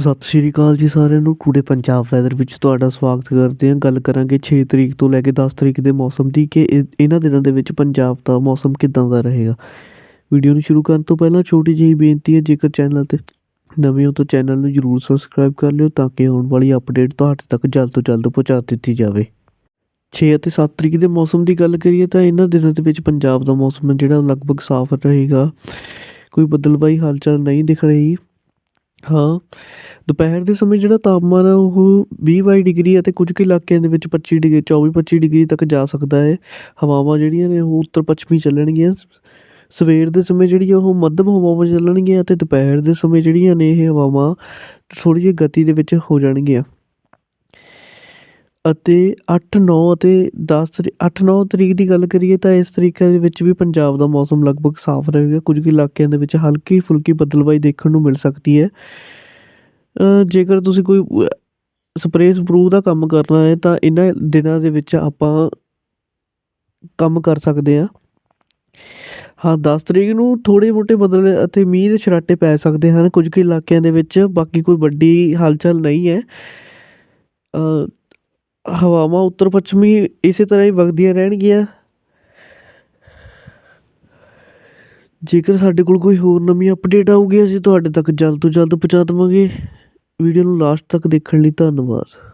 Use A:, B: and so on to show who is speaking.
A: ਸਤਿ ਸ਼੍ਰੀ ਅਕਾਲ ਜੀ ਸਾਰਿਆਂ ਨੂੰ। ਟੂਡੇ ਪੰਜਾਬ ਵੈਦਰ ਵਿੱਚ ਤੁਹਾਡਾ ਸਵਾਗਤ ਕਰਦੇ ਹਾਂ। ਗੱਲ ਕਰਾਂਗੇ 6 ਤਰੀਕ ਤੋਂ ਲੈ ਕੇ 10 ਤਰੀਕ ਦੇ ਮੌਸਮ ਦੀ ਕਿ ਇਹ- ਇਹਨਾਂ ਦਿਨਾਂ ਦੇ ਵਿੱਚ ਪੰਜਾਬ ਦਾ ਮੌਸਮ ਕਿੱਦਾਂ ਦਾ ਰਹੇਗਾ। ਵੀਡੀਓ ਨੂੰ ਸ਼ੁਰੂ ਕਰਨ ਤੋਂ ਪਹਿਲਾਂ ਛੋਟੀ ਜਿਹੀ ਬੇਨਤੀ ਹੈ, ਜੇਕਰ ਚੈਨਲ ਤੇ ਨਵੇਂ ਹੋ ਤਾਂ ਚੈਨਲ ਨੂੰ ਜਰੂਰ ਸਬਸਕ੍ਰਾਈਬ ਕਰ ਲਿਓ ਤਾਂ ਕਿ ਆਉਣ ਵਾਲੀ ਅਪਡੇਟ ਤੁਹਾਡੇ ਤੱਕ ਜਲਦ ਤੋਂ ਜਲਦ ਪਹੁੰਚਾ ਦਿੱਤੀ ਜਾਵੇ। 6 ਅਤੇ 7 ਤਰੀਕ ਦੇ ਮੌਸਮ ਦੀ ਗੱਲ ਕਰੀਏ ਤਾਂ ਇਹਨਾਂ ਦਿਨਾਂ ਦੇ ਵਿੱਚ ਪੰਜਾਬ ਦਾ ਮੌਸਮ ਹੈ ਜਿਹੜਾ ਲਗਭਗ ਸਾਫ਼ ਰਹੇਗਾ। ਕੋਈ ਬਦਲਵਾਈ ਹਾਲਚਲ ਨਹੀਂ ਦਿਖ ਰਹੀ। ਹਾਂ, ਦੁਪਹਿਰ ਦੇ ਸਮੇਂ ਜਿਹੜਾ ਤਾਪਮਾਨ ਆ ਉਹ ਵੀਹ ਬਾਈ ਡਿਗਰੀ ਅਤੇ ਕੁਝ ਕੁ ਇਲਾਕਿਆਂ ਦੇ ਵਿੱਚ 25 ਡਿਗਰੀ 24-25 ਡਿਗਰੀ ਤੱਕ ਜਾ ਸਕਦਾ ਹੈ। ਹਵਾਵਾਂ ਜਿਹੜੀਆਂ ਨੇ ਉਹ ਉੱਤਰ ਪੱਛਮੀ ਚੱਲਣਗੀਆਂ। ਸਵੇਰ ਦੇ ਸਮੇਂ ਜਿਹੜੀ ਆ ਉਹ ਮੱਧਮ ਹਵਾਵਾਂ ਚੱਲਣਗੀਆਂ ਅਤੇ ਦੁਪਹਿਰ ਦੇ ਸਮੇਂ ਜਿਹੜੀਆਂ ਨੇ ਇਹ ਹਵਾਵਾਂ ਥੋੜ੍ਹੀ ਜਿਹੀ ਗਤੀ ਦੇ ਵਿੱਚ ਹੋ ਜਾਣਗੀਆਂ। ਅਤੇ 8-9 ਅਤੇ ਦਸ ਤਰੀ 8-9 ਤਰੀਕ ਦੀ ਗੱਲ ਕਰੀਏ ਤਾਂ ਇਸ ਤਰੀਕੇ ਦੇ ਵਿੱਚ ਵੀ ਪੰਜਾਬ ਦਾ ਮੌਸਮ ਲਗਭਗ ਸਾਫ਼ ਰਹੇਗਾ। ਕੁਝ ਕੁ ਇਲਾਕਿਆਂ ਦੇ ਵਿੱਚ ਹਲਕੀ ਫੁਲਕੀ ਬੱਦਲਵਾਈ ਦੇਖਣ ਨੂੰ ਮਿਲ ਸਕਦੀ ਹੈ। ਜੇਕਰ ਤੁਸੀਂ ਕੋਈ ਸਪਰੇਅ ਸਪਰੂ ਦਾ ਕੰਮ ਕਰਨਾ ਹੈ ਤਾਂ ਇਹਨਾਂ ਦਿਨਾਂ ਦੇ ਵਿੱਚ ਆਪਾਂ ਕੰਮ ਕਰ ਸਕਦੇ ਹਾਂ। ਹਾਂ 10 ਤਰੀਕ ਨੂੰ ਥੋੜ੍ਹੇ ਮੋਟੇ ਬਦਲ ਅਤੇ ਮੀਂਹ ਦੇ ਛਰਾਟੇ ਪੈ ਸਕਦੇ ਹਨ। ਕੁਝ ਕੁ ਇਲਾਕਿਆਂ ਦੇ ਵਿੱਚ ਬਾਕੀ ਕੋਈ ਵੱਡੀ ਹਲਚਲ ਨਹੀਂ ਹੈ। ਹਵਾਵਾਂ ਉੱਤਰ ਪੱਛਮੀ ਇਸੇ ਤਰ੍ਹਾਂ ਹੀ ਵਗਦੀਆਂ ਰਹਿਣਗੀਆਂ। ਜੇਕਰ ਸਾਡੇ ਕੋਲ ਕੋਈ ਹੋਰ ਨਵੀਂ ਅਪਡੇਟ ਆਊਗੀ, ਅਸੀਂ ਤੁਹਾਡੇ ਤੱਕ ਜਲਦ ਤੋਂ ਜਲਦ ਪਹੁੰਚਾ ਦੇਵਾਂਗੇ। ਵੀਡੀਓ ਨੂੰ ਲਾਸਟ ਤੱਕ ਦੇਖਣ ਲਈ ਧੰਨਵਾਦ।